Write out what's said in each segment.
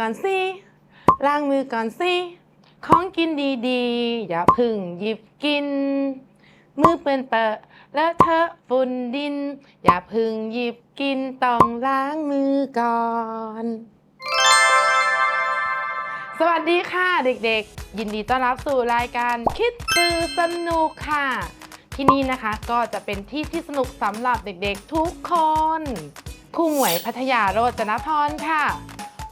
ก่อนสิล้างมือก่อนสิของกินดีๆ อย่าพึ่งหยิบกิน มือเปื้อนเปอะแล้วเทอะฝุ่นดิน อย่าพึ่งหยิบกินต้องล้างมือก่อน สวัสดีค่ะเด็กๆ ยินดีต้อนรับสู่รายการคิดสื่อสนุกค่ะ ที่นี่นะคะก็จะเป็นที่ที่สนุกสำหรับเด็กๆทุกคนครูหมวยพัทยาโรจนพรค่ะ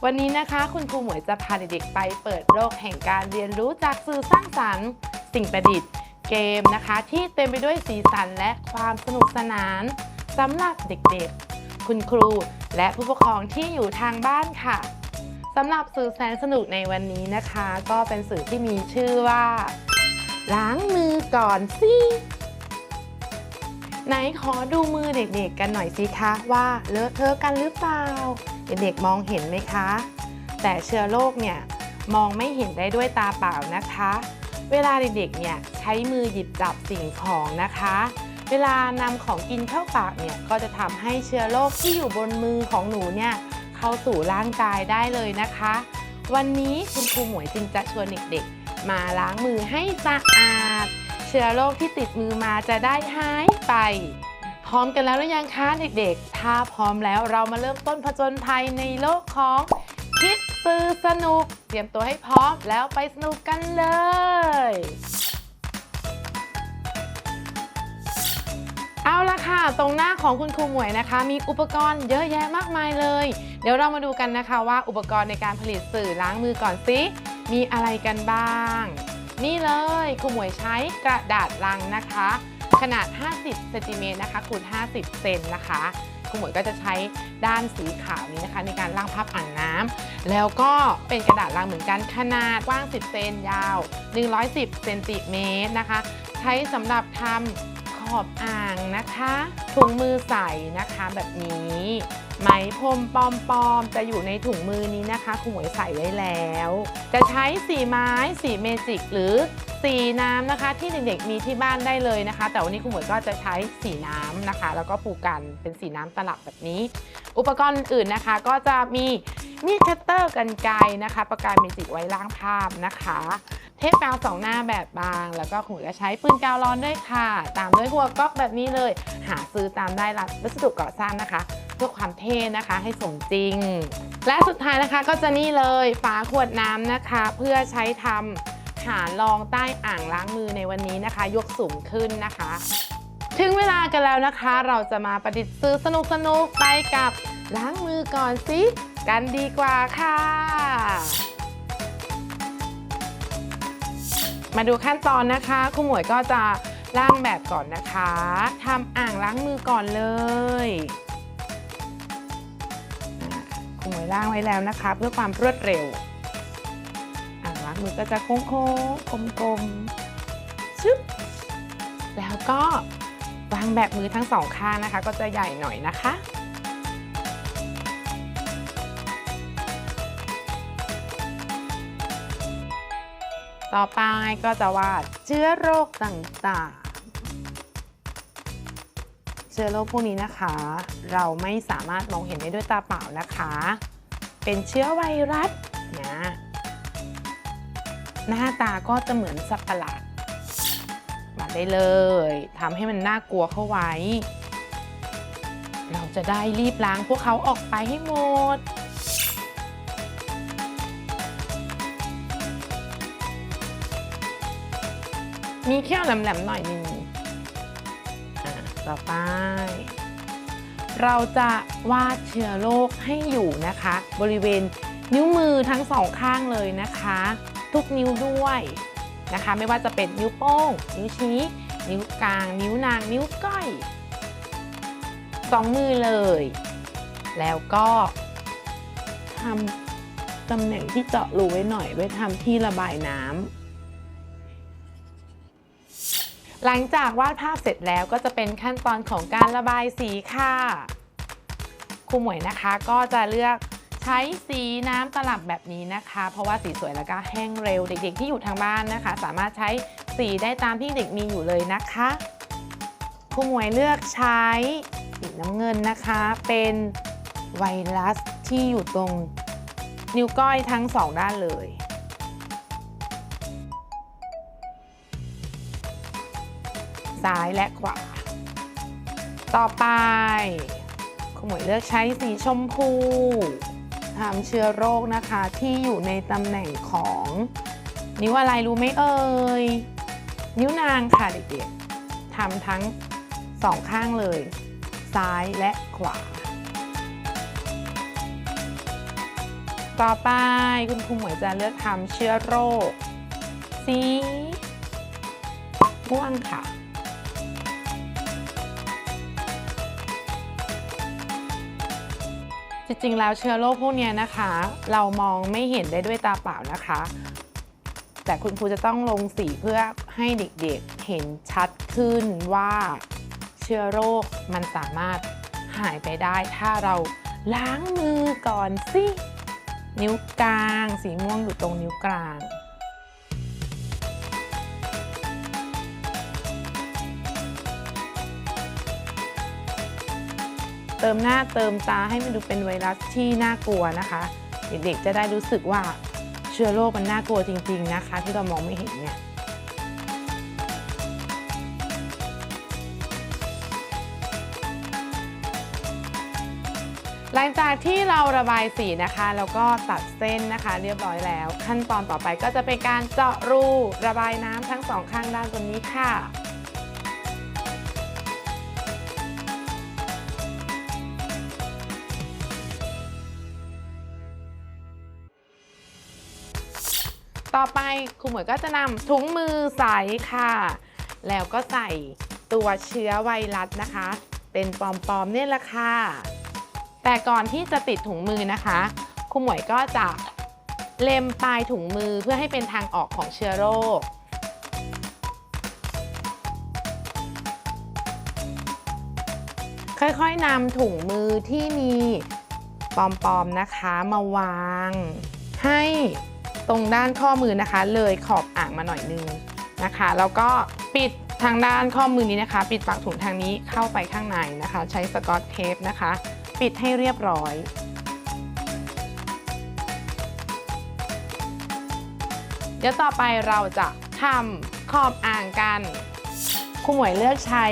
วันนี้นะคะคุณครูหมวยจะพาเด็กๆไปเปิดโลกแห่งการเรียนรู้จากสื่อสร้างสรรค์สิ่งประดิษฐ์ เกมนะคะ ที่เต็มไปด้วยสีสันและความสนุกสนานสำหรับเด็กๆ คุณครูและผู้ปกครองที่อยู่ทางบ้านค่ะสำหรับสื่อแสนสนุกในวันนี้นะคะ ก็เป็นสื่อที่มีชื่อว่า ล้างมือก่อนสิ ไหนขอดูมือเด็กๆกันหน่อยสิคะว่าเลอะเทอะกันหรือเปล่า เด็กๆมองเห็นไหมคะ แต่เชื้อโรคเนี่ยมองไม่เห็นได้ด้วยตาเปล่านะคะ เวลาเด็กๆเนี่ยใช้มือหยิบจับสิ่งของนะคะ เวลานำของกินเข้าปากเนี่ยก็จะทำให้เชื้อโรคที่อยู่บนมือของหนูเนี่ยเข้าสู่ร่างกายได้เลยนะคะ วันนี้คุณครูหมวยจึงจะชวนเด็กๆ มาล้างมือให้สะอาด เชื้อโรคที่ติดมือมาจะได้หายไป พร้อมกันแล้วหรือยังคะเด็กๆ ถ้าพร้อมแล้วเรามาเริ่มต้นผจญภัยในโลกของคิดซื้อสนุก เตรียมตัวให้พร้อมแล้วไปสนุกกันเลยเอาละค่ะ ตรงหน้าของคุณครูหมวยนะคะ มีอุปกรณ์เยอะแยะมากมายเลย เดี๋ยวเรามาดูกันนะคะว่าอุปกรณ์ในการผลิตสื่อล้างมือก่อนสิ มีอะไรกันบ้าง นี่เลยครูหมวยใช้กระดาษลังนะคะ ขนาด 50เซนติเมตรนะคะคูณ50 เซนนะคะครูหมวยก็จะใช้ด้านสีขาวนี้นะคะ ในการล่างพับอ่างน้ำแล้วก็เป็นกระดาษลังเหมือนกันขนาดกว้าง 10 เซนยาว 110เซนติเมตรนะคะ ใช้สำหรับทำขอบอ่างนะคะถุงมือใส่นะคะแบบนี้ ไหมพรมปลอมๆจะอยู่ในถุงมือนี้นะคะครูหมวยใส่ไว้แล้ว จะใช้สีไม้สีเมจิกหรือสีน้ำนะคะ ที่เด็กๆมีที่บ้านได้เลยนะคะ แต่วันนี้ครูหมวยก็จะใช้สีน้ำนะคะ แล้วก็ปูกันเป็นสีน้ำตลับแบบนี้ อุปกรณ์อื่นนะคะก็จะมีมีดคัตเตอร์กันไกนะคะปากกาเมจิกไว้ล้างภาพนะคะ เทปกาวสองหน้าแบบบาง แล้วก็ครูหมวยก็ใช้ปืนกาวร้อนด้วยค่ะ ตามด้วยหัวก๊อกแบบนี้เลย หาซื้อตามได้ร้านวัสดุก่อสร้างนะคะ เพื่อความเท่นะคะให้สมจริง และสุดท้ายนะคะก็จะนี่เลยฝาขวดน้ำนะคะ เพื่อใช้ทำหารองใต้อ่างล้างมือในวันนี้นะคะ ยกสูงขึ้นนะคะ ถึงเวลากันแล้วนะคะ เราจะมาประดิษฐ์ซื้อสนุกสนุกๆไปกับล้างมือก่อนสิกันดีกว่าค่ะ มาดูขั้นตอนนะคะครูหมวยก็จะล่างแบบก่อนนะคะทำอ่างล้างมือก่อนเลย ล่างไว้แล้วนะคะ เพื่อความรวดเร็วอ่างล้างมือก็จะโค้งๆกลมๆชึบแล้วก็วางแบบมือทั้งสองข้างนะคะ ก็จะใหญ่หน่อยนะคะต่อไปก็จะวาดเชื้อโรคต่างๆ เชื้อโรคพวกนี้นะคะ เราไม่สามารถมองเห็นได้ด้วยตาเปล่านะคะ เป็นเชื้อไวรัสนะหน้าตาก็จะเหมือนสัตว์ประหลาดวาได้เลยทำให้มันน่ากลัวเข้าไว้ เราจะได้รีบล้างพวกเขาออกไปให้หมดมีเขี้ยวแหลมๆหน่อยนึงอ่าต่อไป เราจะวาดเชื้อโรคให้อยู่นะคะ บริเวณนิ้วมือทั้งสองข้างเลยนะคะ ทุกนิ้วด้วยนะคะ ไม่ว่าจะเป็นนิ้วโป้ง นิ้วชี้ นิ้วกลาง นิ้วนาง นิ้วก้อยสองมือเลย แล้วก็ทำตำแหน่งที่เจาะรูไว้หน่อยไว้ทำที่ระบายน้ำ หลังจากวาดภาพเสร็จแล้วก็จะเป็นขั้นตอนของการระบายสีค่ะครูหมวยนะคะก็จะเลือกใช้สีน้ำตลับแบบนี้นะคะ เพราะว่าสีสวยแล้วก็แห้งเร็ว เด็กๆที่อยู่ทางบ้านนะคะ สามารถใช้สีได้ตามที่เด็กมีอยู่เลยนะคะครูหมวยเลือกใช้สีน้ำเงินนะคะ เป็นไวรัสที่อยู่ตรงนิ้วก้อยทั้งสองด้านเลย ซ้ายและขวา ต่อไปขโมยเลือกใช้สีชมพูทำเชื้อโรคนะคะที่อยู่ในตำแหน่งของ นิ้วอะไรรู้ไหมเอ่ย นิ้วนางค่ะเด็กๆทำทั้งสองข้างเลย ซ้ายและขวา ต่อไปคุณครูหมวยจะเลือกทำเชื้อโรค สีม่วงค่ะ จริงๆ แล้วเชื้อโรคพวกนี้นะคะ เรามองไม่เห็นได้ด้วยตาเปล่านะคะ แต่คุณครูจะต้องลงสีเพื่อให้เด็กๆเห็นชัดขึ้นว่าเชื้อโรคมันสามารถหายไปได้ ถ้าเราล้างมือก่อนสิ นิ้วกลาง สีม่วงอยู่ตรงนิ้วกลาง เติมหน้าเติมตาให้มันดูเป็นไวรัสที่น่ากลัวนะคะ เด็กๆจะได้รู้สึกว่าเชื้อโรคมันน่ากลัวจริง ๆนะคะ ที่เรามองไม่เห็นเนี่ยหลังจากที่เราระบายสีนะคะ แล้วก็ตัดเส้นนะคะ เรียบร้อยแล้ว ขั้นตอนต่อไปก็จะเป็นการเจาะรูระบายน้ำทั้งสองข้างด้านตรงนี้ค่ะ ต่อไปครูหมวยก็จะนำถุงมือใสค่ะ แล้วก็ใส่ตัวเชื้อไวรัสนะคะ เป็นปลอมๆเนี่ยแหละค่ะ แต่ก่อนที่จะติดถุงมือนะคะครูหมวยก็จะเล็มปลายถุงมือเพื่อให้เป็นทางออกของเชื้อโรคค่อยๆนำถุงมือที่มีปอมๆนะคะมาวาง ให้ ตรงด้านข้อมือนะคะ เลยขอบอ่างมาหน่อยนึงนะคะแล้วก็ปิดทางด้านข้อมือนี้นะคะ ปิดปากถุงทางนี้เข้าไปข้างในนะคะ ใช้สกอตเทปนะคะ ปิดให้เรียบร้อยเดี๋ยวต่อไปเราจะทำขอบอ่างกันครูหมวยเลือกใช้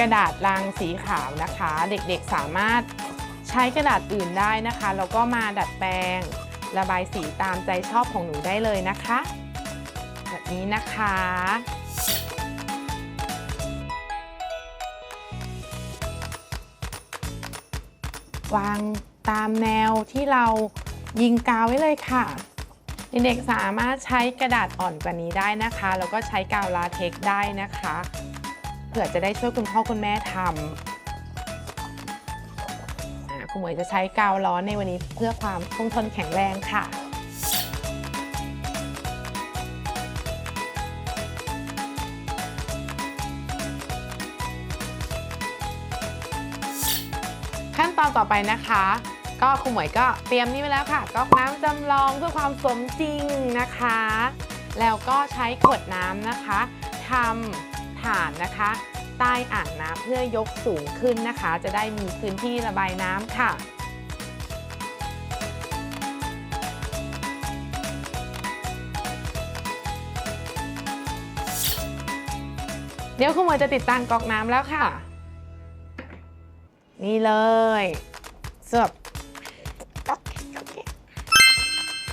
กระดาษลังสีขาวนะคะ เด็กๆสามารถใช้กระดาษอื่นได้นะคะแล้วก็มาดัดแปลง ระบายสีตามใจชอบของหนูได้เลยนะคะ แบบนี้นะคะ วางตามแนวที่เรายิงกาวไว้เลยค่ะเด็กๆสามารถใช้กระดาษอ่อนกว่านี้ได้นะคะ แล้วก็ใช้กาวลาเท็กได้นะคะ เผื่อจะได้ช่วยคุณพ่อคุณแม่ทำ คุณหมวยจะใช้กาวร้อนในวันนี้เพื่อความคงทนแข็งแรงค่ะขั้นตอนต่อไปนะคะ ก็ครูหมวยก็เตรียมนี่ไว้แล้วค่ะก๊อกน้ำจำลองเพื่อความสมจริงนะคะ แล้วก็ใช้ขวดน้ำนะคะทำฐานนะคะ ใต้อ่างน้ำเพื่อยกสูงขึ้นนะคะ จะได้มีพื้นที่ระบายน้ำค่ะเดี๋ยวคุณหมวยจะติดตั้งก๊อกน้ำแล้วค่ะ นี่เลยเสิร์ฟ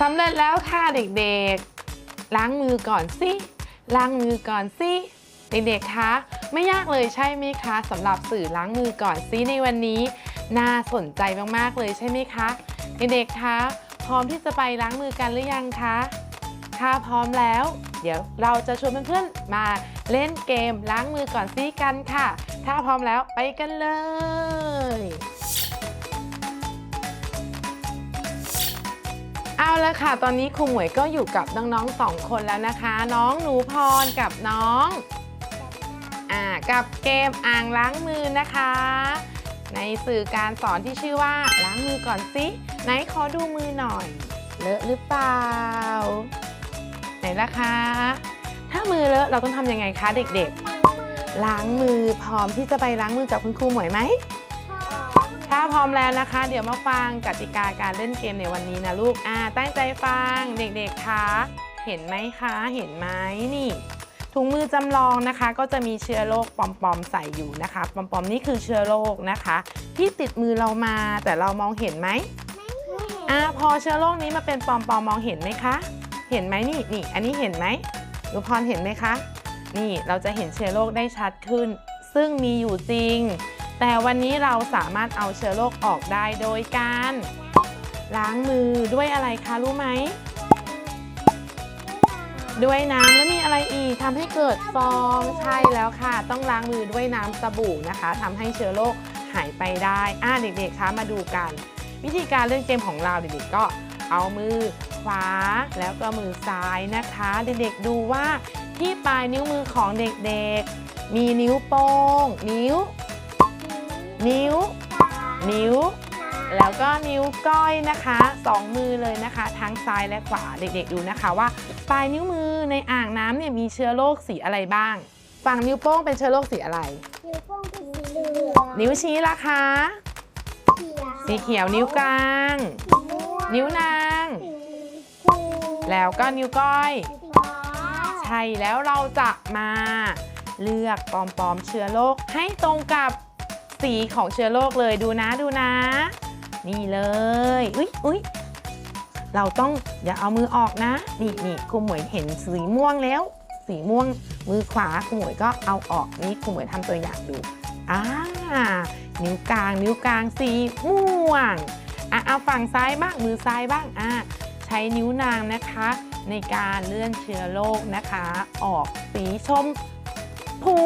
สำเร็จแล้วค่ะเด็กๆ ล้างมือก่อนสิล้างมือก่อนสิเด็กๆคะ ไม่ยากเลยใช่ไหมคะสำหรับสื่อล้างมือก่อนสิในวันนี้ น่าสนใจมากๆเลยใช่ไหมคะเด็กๆคะพร้อมที่จะไปล้างมือกันหรือยังคะถ้าพร้อมแล้ว เดี๋ยวเราจะชวนเพื่อนๆมาเล่นเกมล้างมือก่อนซิกันค่ะ ถ้าพร้อมแล้วไปกันเลยเอาละค่ะ ตอนนี้ครูหมวยก็อยู่กับน้องๆสองคนแล้วนะคะ น้องหนูพรกับน้อง อ่ากับเกมอ่างล้างมือนะคะ ในสื่อการสอนที่ชื่อว่าล้างมือก่อนสิไหนขอดูมือหน่อย เลอะหรือเปล่า ไหนล่ะคะ ถ้ามือเลอะเราต้องทำยังไงคะเด็กๆ ล้างมือพร้อมที่จะไปล้างมือกับคุณครูหมวยไหมถ้าพร้อมแล้วนะคะ เดี๋ยวมาฟังกติกาการเล่นเกมในวันนี้นะลูกอ่าตั้งใจฟังเด็กๆคะเห็นไหมคะ เห็นไหมนี่ ถุงมือจำลองนะคะก็จะมีเชื้อโรคปอมๆใส่อยู่นะคะปอมๆนี่คือเชื้อโรคนะคะ ที่ติดมือเรามาแต่เรามองเห็นไหมอ่าพอเชื้อโรคนี้มาเป็นปอมๆมองเห็นไหมคะ เห็นไหมนี่นี่อันนี้เห็นไหมหนูพรเห็นไหมคะ นี่เราจะเห็นเชื้อโรคได้ชัดขึ้น ซึ่งมีอยู่จริง แต่วันนี้เราสามารถเอาเชื้อโรคออกได้โดยการ ล้างมือด้วยอะไรคะรู้ไหม ด้วยน้ำแล้วมีอะไรอีกทำให้เกิดฟองใช่แล้วค่ะ ต้องล้างมือด้วยน้ำสบู่นะคะทำให้เชื้อโรคหายไปได้อ่าเด็กๆคะมาดูกัน วิธีการเล่นเกมของเราเด็กๆก็เอามือขวาแล้วก็มือซ้ายนะคะ เด็กๆดูว่าที่ปลายนิ้วมือของเด็กๆ มีนิ้วโป้ง นิ้ว นิ้ว นิ้ว แล้วก็นิ้วก้อยนะคะสองมือเลยนะคะ ทั้งซ้ายและขวาเด็กๆดูนะคะว่า ปลายนิ้วมือในอ่างน้ำเนี่ยมีเชื้อโรคสีอะไรบ้าง ฝั่งนิ้วโป้งเป็นเชื้อโรคสีอะไร นิ้วโป้งเป็นสีเหลืองนิ้วชี้ล่ะคะสีเขียวนิ้วกลางสีม่วงนิ้วนางสีชมพูแล้วก็นิ้วก้อยสีฟ้าใช่แล้วเราจะมาเลือกปอมๆเชื้อโรคให้ตรงกับสีของเชื้อโรคเลยดูนะดูนะ นี่เลย อุ๊ยอุ๊ยเราต้องอย่าเอามือออกนะ นี่นี่ครูหมวยเห็นสีม่วงแล้ว สีม่วงมือขวาครูหมวยก็เอาออกนี่ครูหมวยทำตัวอย่างดูอ่านิ้วกลาง นิ้วกลางสีม่วงอะเอาฝั่งซ้ายบ้างมือซ้ายบ้างอะใช้นิ้วนางนะคะ ในการเลื่อนเชื้อโรคนะคะ ออกสีชมพู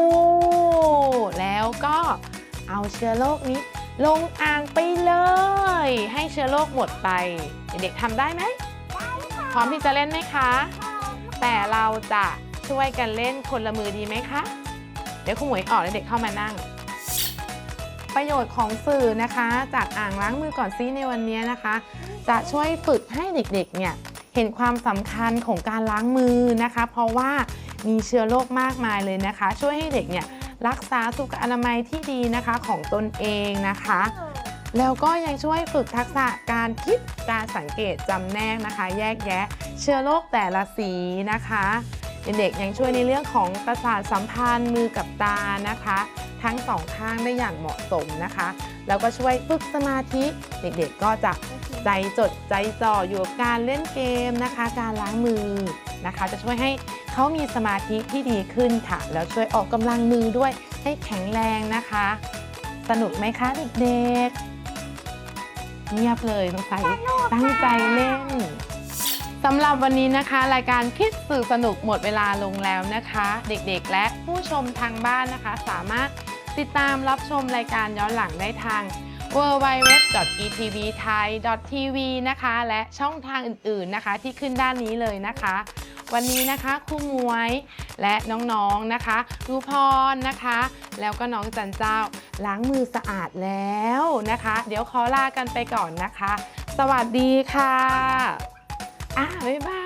แล้วก็เอาเชื้อโรคนี้ ลงอ่างไปเลย ให้เชื้อโรคหมดไป เด็กๆทำได้ไหม พร้อมที่จะเล่นไหมคะ แต่เราจะช่วยกันเล่นคนละมือดีไหมคะ เดี๋ยวคุณหมวยออกแล้วเด็กเข้ามานั่ง ประโยชน์ของสื่อนะคะ จากอ่างล้างมือก่อนซีในวันนี้นะคะ จะช่วยฝึกให้เด็กๆเนี่ยเห็นความสำคัญของการล้างมือนะคะ เพราะว่ามีเชื้อโรคมากมายเลยนะคะ ช่วยให้เด็กเนี่ย รักษาสุขอนามัยที่ดีนะคะของตนเองนะคะ แล้วก็ยังช่วยฝึกทักษะการคิดการสังเกตจำแนกนะคะ แยกแยะ เชื้อโรคแต่ละสีนะคะเด็กๆยังช่วยในเรื่องของประสาทสัมพันธ์มือกับตานะคะ ทั้งสองข้างได้อย่างเหมาะสมนะคะ แล้วก็ช่วยฝึกสมาธิ เด็กๆก็จะใจจดใจจ่ออยู่กับการเล่นเกมนะคะ การล้างมือนะคะ จะช่วยให้ เขามีสมาธิที่ดีขึ้นค่ะ แล้วช่วยออกกำลังมือด้วยให้แข็งแรงนะคะ สนุกไหมคะเด็กๆเงียบเลยสงสัยตั้งใจเล่นสำหรับวันนี้นะคะ รายการคิดสื่อสนุกหมดเวลาลงแล้วนะคะ เด็กๆ และผู้ชมทางบ้านนะคะ สามารถติดตามรับชมรายการย้อนหลังได้ทาง www.etvthai.tv นะคะ และช่องทางอื่นๆนะคะที่ขึ้นด้านนี้เลยนะคะ วันนี้นะคะครูมวยและน้องๆนะคะรูพรนะคะ แล้วก็น้องจันเจ้าล้างมือสะอาดแล้วนะคะ เดี๋ยวขอลากันไปก่อนนะคะ สวัสดีค่ะอะบ๊ายบาย